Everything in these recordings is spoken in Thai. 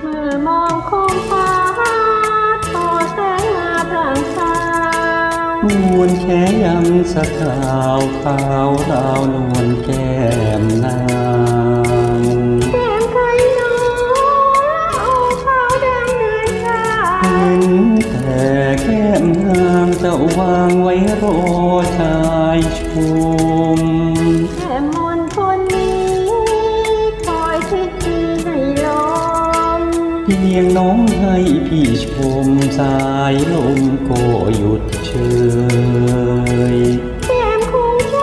เมื่อมองคงฟ้าต่อแสงมาพรางพรางนวลแค่ยำสะขาวขาวราวนวลแก้มนางางเจ้าวางไว้รอชายชมแก้มมนคนนี้คอยคิดดีให้ลมเพียงน้องให้พี่ชมสายลมก็หยุดเชยแก้มคงช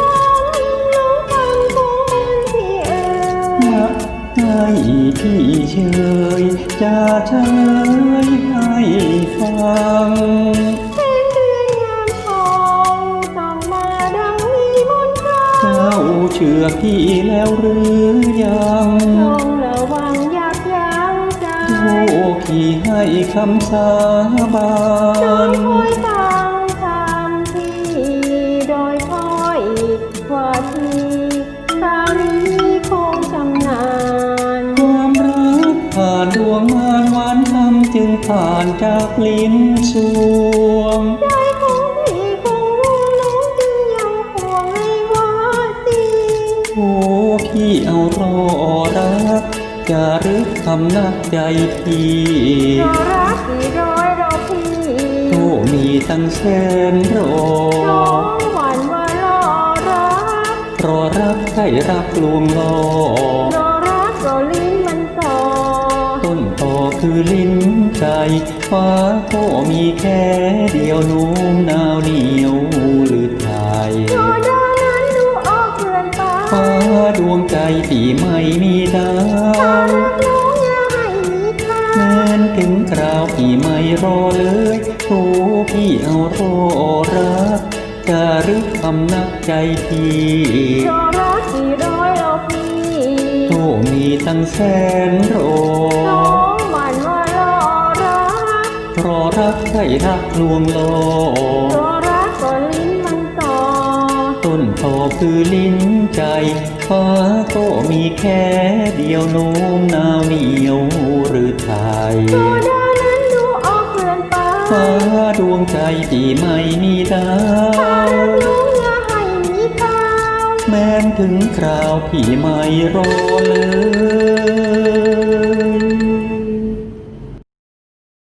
มน้องฟังคงมันที่เอ่ยมาให้พี่เชยจะเชยให้ฟัง เชื่อพี่แล้วหรือยังจงระวังยับยั้งใจโอ้พี่ให้คำสาบาจงนคอยฟังคำที่โดยคอยว่าที่คราวนี้คงชำนาญความรักผ่านดวงมารหวานคำจึงผ่านจากลิ้นสวง เอารอรักจะรึกคำนักใจพี่รอรักกี่ร้อยรอพี่โอ้มีตั้งแสนรอน้องหวั่นว่ารอรักรอรักให้รักลวงลอรอรักรอลิ้นมันต่อต้นต่อคือลิ้นใจฟ้าก็มีแค่เดียวโน้มนาวเหนี ใจที่ไม่มีดาถ้าวรักน้องอย่มีค่าแม้นถึงคราวพี่ไม่รอเลยโอ้พี่เอารอรักจะรึกคำนักใจพี่รอรักกี่ร้อยรอพี่โอ้มีตั้งแสนรอน้องมันว่ารอรักรอรักให้รักลวงลอก คือลิ้นใจฟ้าก็มีแค่เดียวโน้มนาวเหนียวหรือไทยรอดานั้นดูออกเรือนตาฟ้าดวงใจที่ไม่มีดาถ้าวรักน้องอย่าให้มีค่าแม้นถึงคราวพี่ไม่รอเลย